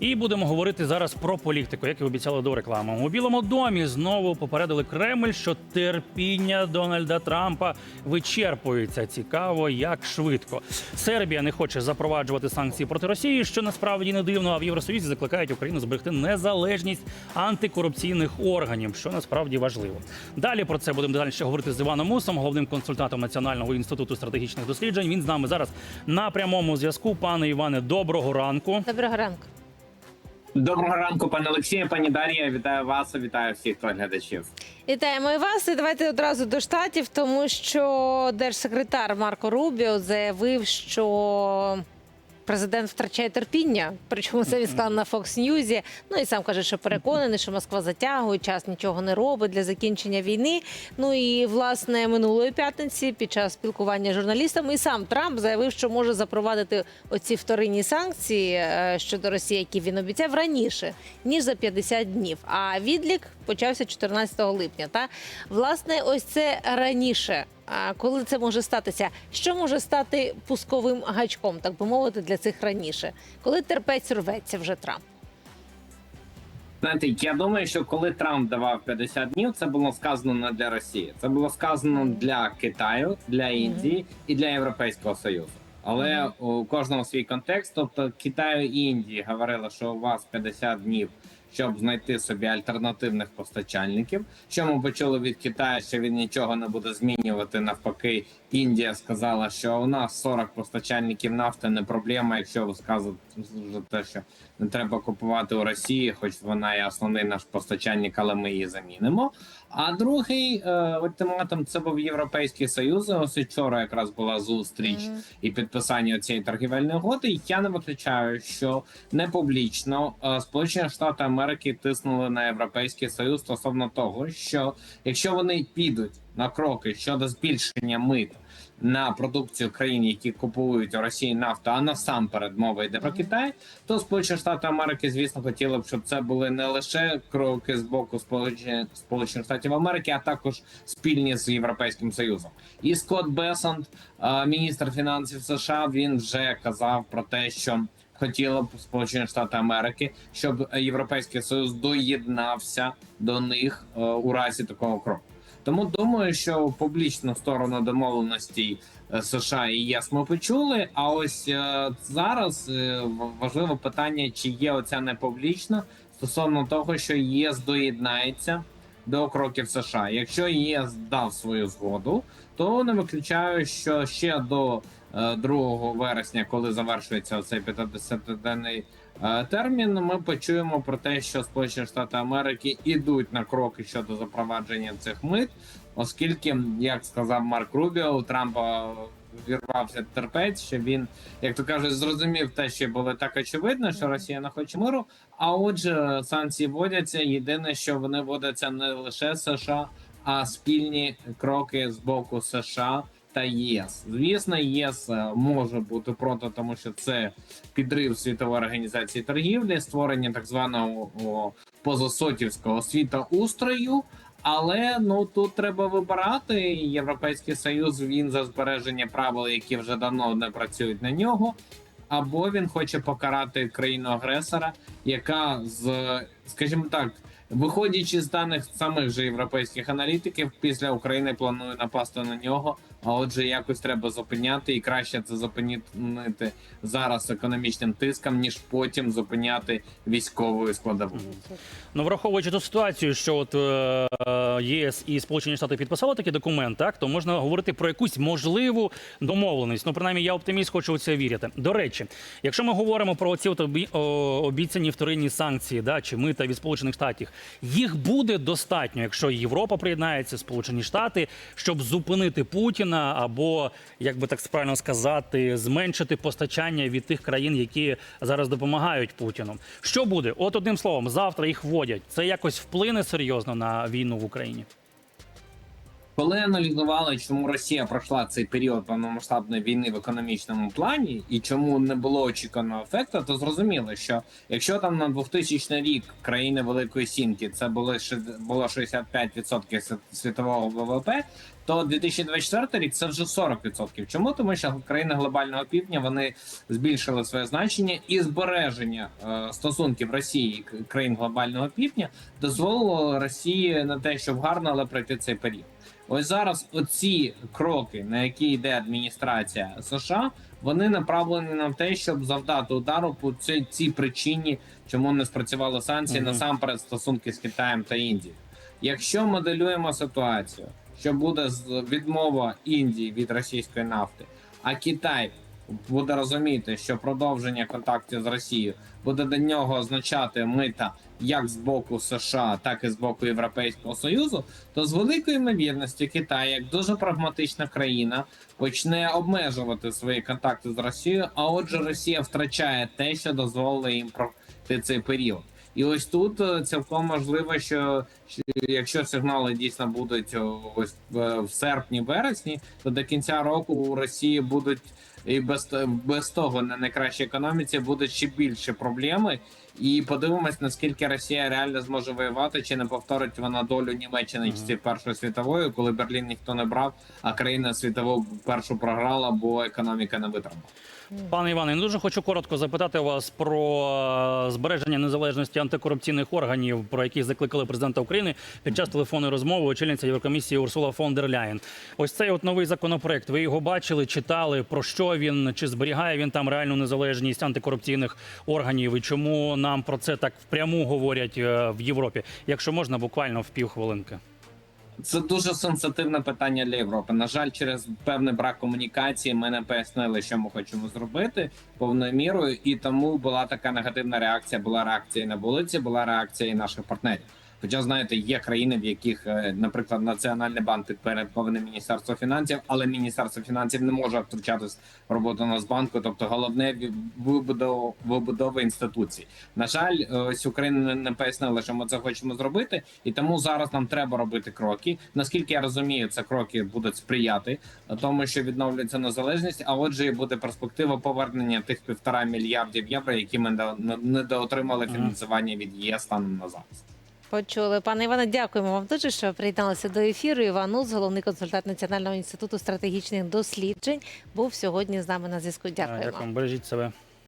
І будемо говорити зараз про політику, як і обіцяли до реклами. У Білому домі знову попередили Кремль, що терпіння Дональда Трампа вичерпується. Цікаво, як швидко. Сербія не хоче запроваджувати санкції проти Росії, що насправді не дивно. А в Євросоюзі закликають Україну зберегти незалежність антикорупційних органів, що насправді важливо. Далі про це будемо далі говорити з Іваном Мусом, головним консультантом Національного інституту стратегічних досліджень. Він з нами зараз на прямому зв'язку. Пане Іване, доброго ранку. Доброго ранку. Доброго ранку, пане Олексію, пані Дар'я. Вітаю вас, вітаю всіх глядачів. Вітаємо і вас. І давайте одразу до штатів, тому що держсекретар Марко Рубіо заявив, що президент втрачає терпіння. Причому це він сказав на Fox News. Ну і сам каже, що переконаний, що Москва затягує час, нічого не робить для закінчення війни. Ну і власне минулої п'ятниці під час спілкування з журналістами і сам Трамп заявив, що може запровадити оці вторинні санкції е, щодо Росії, які він обіцяв раніше ніж за 50 днів. А відлік почався 14 липня. Та власне, ось це раніше. А коли це може статися? Що може стати пусковим гачком, так би мовити, для цих раніше? Коли терпець рветься вже Трамп? Знаєте, я думаю, що коли Трамп давав 50 днів, це було сказано не для Росії, це було сказано для Китаю, для Індії і для Європейського Союзу. Але у кожного свій контекст. Тобто Китаю і Індії говорили, що у вас 50 днів, щоб знайти собі альтернативних постачальників. Що ми почули від Китаю, що він нічого не буде змінювати. Навпаки, Індія сказала, що у нас 40 постачальників нафти не проблема, якщо ви скажете, те, що не треба купувати у Росії, хоч вона є основний наш постачальник, але ми її замінимо. А другий е, ультиматум це був Європейський Союз. Ось вчора якраз була зустріч Мгм. і підписання цієї торгівельної угоди. Я не виключаю, що не публічно е, Сполучені Штати Америки тиснули на Європейський Союз стосовно того, що якщо вони підуть на кроки щодо збільшення мит на продукцію країн, які купують у Росії нафту, а насамперед мова йде про Китай, то Сполучені Штати Америки, звісно, хотіли б, щоб це були не лише кроки з боку Сполучених Штатів Америки, а також спільні з Європейським Союзом. І Скотт Бесант, е, міністр фінансів США, він вже казав про те, що хотіли б Сполучені Штати Америки, щоб Європейський Союз доєднався до них е, у разі такого кроку. Тому думаю, що публічну сторону домовленостей е, США і ЄС ми почули. А ось е, зараз е, важливе питання, чи є оця непублічна стосовно того, що ЄС доєднається до кроків США. Якщо ЄС дав свою згоду, то не виключаю, що ще до е, 2 вересня, коли завершується цей 50-денний е, термін, ми почуємо про те, що Сполучені Штати Америки ідуть на кроки щодо запровадження цих мит, оскільки, як сказав Марк Рубіо, у Трампа вірвався терпець, що він, як то кажуть, зрозумів те, що було так очевидно, що Росія не хоче миру. А отже, санкції вводяться. Єдине, що вони вводяться не лише США, а спільні кроки з боку США. Та ЄС, звісно, єС е, може бути проти, тому що це підрив світової організації торгівлі, створення так званого позасотівського світоустрою. Але ну тут треба вибирати. Європейський союз він за збереження правил, які вже давно не працюють на нього. Або він хоче покарати країну агресора, яка з, скажімо так, виходячи з даних самих же європейських аналітиків, після України планує напасти на нього. А отже, якось треба зупиняти, і краще це зупинити зараз економічним тиском, ніж потім зупиняти військовою складовою. Ну, враховуючи ту ситуацію, що от е, ЄС і Сполучені Штати підписали такий документ, так то можна говорити про якусь можливу домовленість. Ну, принаймні, я оптиміст, хочу у це вірити. До речі, якщо ми говоримо про ці от обі, обіцяні вторинні санкції, да чи мита від Сполучених Штатів, їх буде достатньо, якщо Європа приєднається, Сполучені Штати, щоб зупинити Путіна або як би так правильно сказати, зменшити постачання від тих країн, які зараз допомагають Путіну. Що буде? От одним словом, завтра їх вводять. Це якось вплине серйозно на війну в Україні. Коли аналізували, чому Росія пройшла цей період повномасштабної війни в економічному плані і чому не було очікуваного ефекту, то зрозуміло, що якщо там на 2000 рік країни Великої Сімки це було 65% світ- світового ВВП, то 2024 рік це вже 40%. Чому? Тому що країни глобального півдня вони збільшили своє значення і збереження е, стосунків Росії і країн глобального півдня дозволило Росії на те, щоб гарно, але пройти цей період. Ось зараз оці кроки, на які йде адміністрація США, вони направлені на те, щоб завдати удару по цій, цій причині, чому не спрацювали санкції Мгм. насамперед стосунки з Китаєм та Індією. Якщо моделюємо ситуацію, що буде відмова Індії від російської нафти, а Китай буде розуміти, що продовження контактів з Росією буде до нього означати мита як з боку США, так і з боку Європейського Союзу, то з великою ймовірністю Китай, як дуже прагматична країна, почне обмежувати свої контакти з Росією. А отже, Росія втрачає те, що дозволило їм пройти цей період. І ось тут е, цілком можливо, що що якщо сигнали дійсно будуть ось в в серпні, вересні, то до кінця року у Росії будуть і без, без того на найкращій економіці будуть ще більше проблеми. І подивимось, наскільки Росія реально зможе воювати, чи не повторить вона долю Німеччини часів Першої світової, коли Берлін ніхто не брав, а країна світову першу програла, бо економіка не витримала. Пане Іване, ну, дуже хочу коротко запитати вас про е, збереження незалежності антикорупційних органів, про які закликали президента України під час телефонної розмови очільниця Єврокомісії Урсула фон дер Ляєн. Ось цей от новий законопроект. Ви його бачили, читали. Про що він чи зберігає він там реальну незалежність антикорупційних органів? І чому нам про це так впряму говорять е, в Європі? Якщо можна, буквально в півхвилинки. Це дуже сенситивне питання для Європи. На жаль, через певний брак комунікації ми не пояснили, що ми хочемо зробити повною мірою, і тому була така негативна реакція. Була реакція і на вулиці, була реакція і наших партнерів. Хоча знаєте, є країни, в яких, е, наприклад, Національний банк підпорядкований Міністерство фінансів, але Міністерство фінансів не може втручатись в роботу Нацбанку, тобто головне вибудова вибудова інституцій. На жаль, е, ось Україна не- пояснила, що ми це хочемо зробити, і тому зараз нам треба робити кроки. Наскільки я розумію, це кроки будуть сприяти тому, що відновлюється незалежність. А отже, і буде перспектива повернення тих півтора мільярдів євро, які ми не- не- недоотримали фінансування від ЄС станом на зараз. Почули. Пане Іване, дякуємо вам дуже, що приєдналися до ефіру. Іван Уз, головний консультант Національного інституту стратегічних досліджень, був сьогодні з нами на зв'язку. Дякуємо. Дякую. Бережіть себе.